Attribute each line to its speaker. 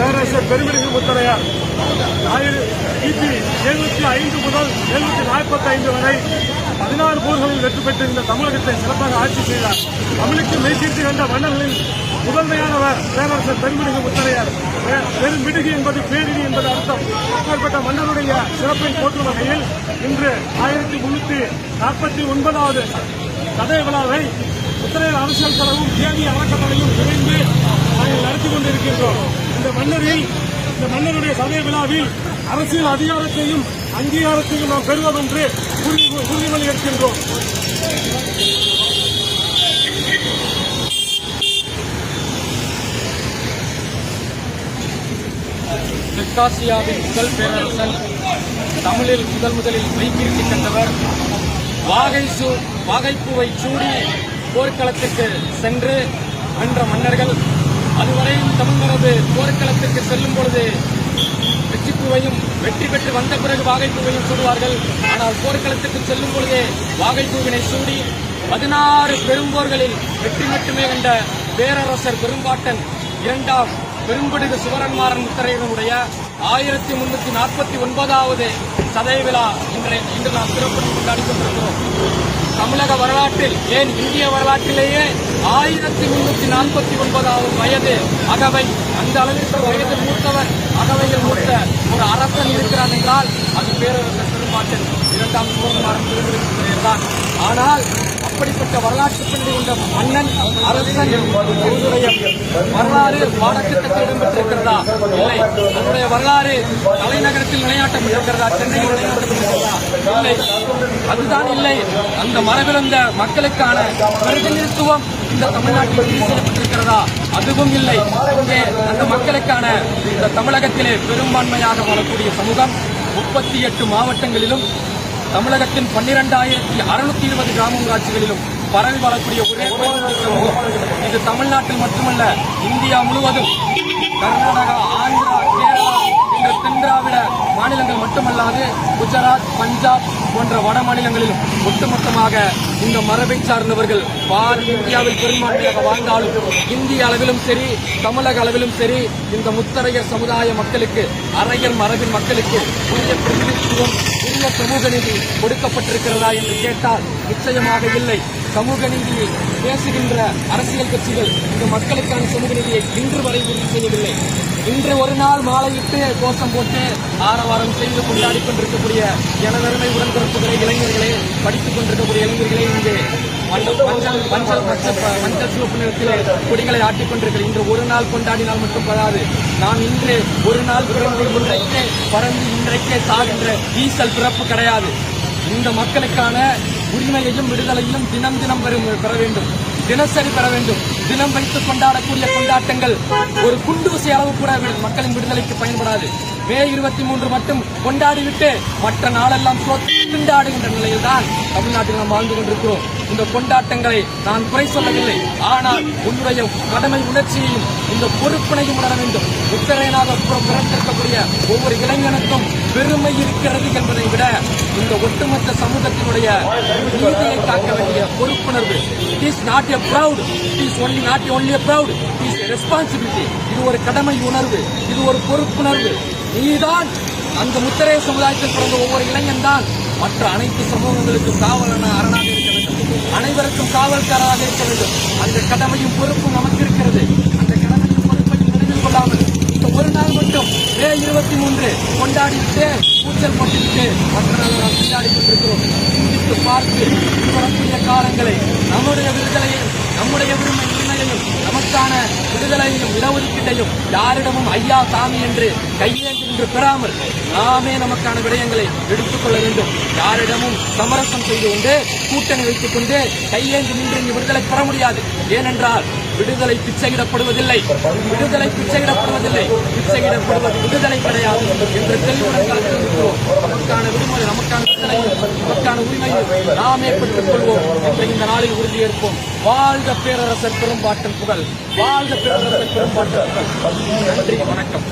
Speaker 1: பேரரசர் பெருமிடுக்கு முத்தரையார். ஆயிர- கிபி எழுநூத்தி ஐந்து முதல் எழுநூத்தி நாற்பத்தி ஐந்து வரை பதினாறு போர்களில் வெற்றி பெற்று இந்த தமிழகத்தை சிறப்பாக ஆட்சி செய்தார். தமிழுக்கு மெய்சீர்த்து கண்ட மன்னர்களில் முதன்மையானவர் பேரரசர் பெருமிடுகு முத்தரையார். பெருமிடுகு என்பது பேரிடி என்பது அர்த்தம். அப்பேற்பட்ட மன்னருடைய சிறப்பை போற்றும் வகையில் இன்று ஆயிரத்தி முன்னூத்தி நாற்பத்தி ஒன்பதாவது கதை விழாவை உத்தரையர் அரசியல் செலவும் தேதி அறக்கட்டளையும் இணைந்து நாங்கள் நடத்தி கொண்டிருக்கின்றோம். இந்த மன்னரில் இந்த மன்னருடைய சமய விழாவில் அரசியல் அதிகாரத்தையும் அங்கீகாரத்தையும் நாம் பெறுவோம் என்று உறுதிமொழி எடுக்கின்றோம்.
Speaker 2: தெற்காசியாவின் முதல் பேரரசன் தமிழில் முதல் முதலில் மெய்ப்பிரித்து சென்றவர் வாகைசூ வாகைப்பூவை சூடி போர்க்களத்துக்கு சென்று வென்ற மன்னர்கள் அதுவரையும் தமிழ் போர்க்களத்திற்கு செல்லும் பொழுது வெற்றிப்பூவையும் வெற்றி பெற்று வந்த பிறகு வாகைப்பூவையும் சூடுவார்கள். ஆனால் போர்க்களத்துக்கு செல்லும் பொழுதே வாகைப்பூவினை சூடி பதினாறு பெரும்போர்களில் வெற்றி மட்டுமே கண்ட பேரரசர் பெரும்பாட்டன் இரண்டாம் பெரும்படுகு சிவரன்மாறன் முத்தரையனுடைய ஆயிரத்தி முன்னூத்தி நாற்பத்தி ஒன்பதாவது சதய விழா இன்றைய இன்று நாம் சிறப்பு கொண்டாடி கொண்டிருக்கிறோம். தமிழக வரலாற்றில் ஏன் இந்திய வரலாற்றிலேயே ஆயிரத்தி முன்னூத்தி நாற்பத்தி ஒன்பதாவது வயது அகவை அந்த அளவிற்கு வயது மூத்தவர் அகவையில் மூத்த ஒரு அரசன் இருக்கிறான் என்றால் அது பேரரசர் பெரும்பாட்டன் இரண்டாம் சிவகுமாரன் திருவிழா தான் ஆனால் அப்படிப்பட்ட வரலாற்று பின்னணி கொண்ட மன்னன் அரசன் வரலாறு பாடத்திட்டத்தில் இடம்பெற்றிருக்கிறதா? இல்லை. அவருடைய வரலாறு தலைநகரத்தில் நிலைநாட்டப்பட்டிருக்கிறதா சென்னையில் நிலைநாட்டப்பட்டிருக்கிறதா இல்லை. அதுதான் இல்லை. அந்த மரபிழந்த மக்களுக்கான பிரதிநிதித்துவம் இந்த தமிழ்நாட்டில் உறுதி செய்யப்பட்டிருக்கிறதா அதுவும் இல்லை. இங்கே அந்த மக்களுக்கான இந்த தமிழகத்திலே பெரும்பான்மையாக வாழக்கூடிய சமூகம் முப்பத்தி எட்டு மாவட்டங்களிலும் தமிழகத்தின் பன்னிரெண்டாயிரத்தி அறுநூத்தி இருபது கிராம ஊராட்சிகளிலும் பரவி வாழக்கூடிய ஒரே சமூகம். இது தமிழ்நாட்டில் மட்டுமல்ல இந்தியா முழுவதும். கர்நாடகா ஆந்திரா கேரளா என்ற தென்திராவிட மாநிலங்கள் மட்டுமல்லாது குஜராத் பஞ்சாப் போன்ற வட மாநிலங்களிலும் ஒட்டுமொத்தமாக இந்த மரபை சார்ந்தவர்கள் பார் இந்தியாவில் பெரும்பான்மையாக வாழ்ந்தாலும் இந்திய அளவிலும் சரி தமிழக அளவிலும் சரி இந்த முத்தரையர் சமுதாய மக்களுக்கு அரையர் மரபின் மக்களுக்கு உரிய பிரதிநிதித்துவம் உரிய சமூக நீதி கொடுக்கப்பட்டிருக்கிறதா என்று கேட்டால் நிச்சயமாக இல்லை. சமூக நீதியை பேசுகின்ற அரசியல் கட்சிகள் இந்த மக்களுக்கான சமூக நீதியை இன்று வரை உறுதி செய்யவில்லை. இன்று ஒரு நாள் மாலையிட்டு கோஷம் போட்டு ஆரவாரம் செய்து கொண்டாடி கொண்டிருக்கக்கூடிய எனதருமை உடன்பிறப்புகளை இளைஞர்களே படித்துக் கொண்டிருக்கக்கூடிய இளைஞர்களே இங்கே மஞ்சள் மஞ்சள் மஞ்சள் சிவப்பு நிறத்திலே கொடிகளை ஆட்டிக் கொண்டிருக்கிற இன்று ஒரு நாள் கொண்டாடினால் மட்டும் படாது. நான் இன்று ஒரு நாள் பிறந்து இன்றைக்கே பறந்து இன்றைக்கே சாகின்ற ஈசல் பிறப்பு கிடையாது. இந்த மக்களுக்கான உரிமையையும் விடுதலையும் தினம் தினம் பெறும் பெற வேண்டும். தினசரி பெற வேண்டும். தினம் வைத்து கொண்டாடக்கூடிய கொண்டாட்டங்கள் ஒரு குண்டூசி அளவு கூட மக்களின் விடுதலைக்கு பயன்படாது. மே இருபத்தி மூன்று மட்டும் கொண்டாடிவிட்டு மற்ற நாளெல்லாம் சோத்து நிலையில் நிலையில்தான் தமிழ்நாட்டில் நாம் வாழ்ந்து கொண்டிருக்கிறோம். இந்த கொண்டாட்டங்களை நான் குறை சொல்லவில்லை. ஆனால் உன்னுடைய கடமை உணர்ச்சியையும் இந்த பொறுப்பினையும் உணர வேண்டும். உத்தரையனாக பிறந்திருக்கக்கூடிய ஒவ்வொரு இளைஞனுக்கும் பெருமை இருக்கிறது என்பதை விட இந்த ஒட்டுமொத்த சமூகத்தினுடைய நீதியை காக்க வேண்டிய பொறுப்புணர்வு. It is not a proud it is only not only a proud it is responsibility இது ஒரு கடமை உணர்வு. இது ஒரு பொறுப்புணர்வு. நீதான் அந்த முத்திரைய சமுதாயத்தில் பிறந்த ஒவ்வொரு இளைஞன் தான். மற்ற அனைத்து சமூகங்களுக்கும் காவலன அரணாக இருக்க வேண்டும். அனைவருக்கும் காவல்காரராக இருக்க வேண்டும். அந்த கடமையும் பொறுப்பும் நமக்கு இருக்கிறது அந்த கடமையும் பொறுப்பையும் நினைவில் கொள்ளாமல் இந்த ஒரு நாள் மட்டும் மே இருபத்தி மூன்று கொண்டாடிவிட்டு கூச்சல் போட்டுவிட்டு மற்ற நாள் நாம் கொண்டாடி கொண்டிருக்கிறோம். சிந்தித்து பார்த்து வரக்கூடிய காலங்களை நம்முடைய விடுதலையை நம்முடைய உரிமை உரிமையையும் நமக்கான விடுதலையையும் இடஒதுக்கீட்டையும் யாரிடமும் ஐயா சாமி என்று கையேந்தி என்று பெறாமல் நாமே நமக்கான விடயங்களை எடுத்துக்கொள்ள வேண்டும். யாரிடமும் சமரசம் செய்து கொண்டு கூட்டணி வைத்துக் கொண்டு கையேந்து நின்று இங்கு விடுதலை பெற முடியாது. ஏனென்றால் விடுதலை பிச்சையிடப்படுவதில்லை. விடுதலை பிச்சையிடப்படுவதில்லை. பிச்சையிடப்படுவது விடுதலை கிடையாது என்று தெளிவுடன் கலந்திருக்கிறோம் நமக்கான விடுமுறை நமக்கான விடுதலையும் நமக்கான உரிமையும் நாமே பெற்றுக் கொள்வோம் என்று இந்த நாளில் உறுதியேற்போம். வாழ்க பேரரசர் பெரும்பாட்டன் புகழ். வாழ்க பேரரசர் பெரும்பாட்டன் புகழ். நன்றி வணக்கம்.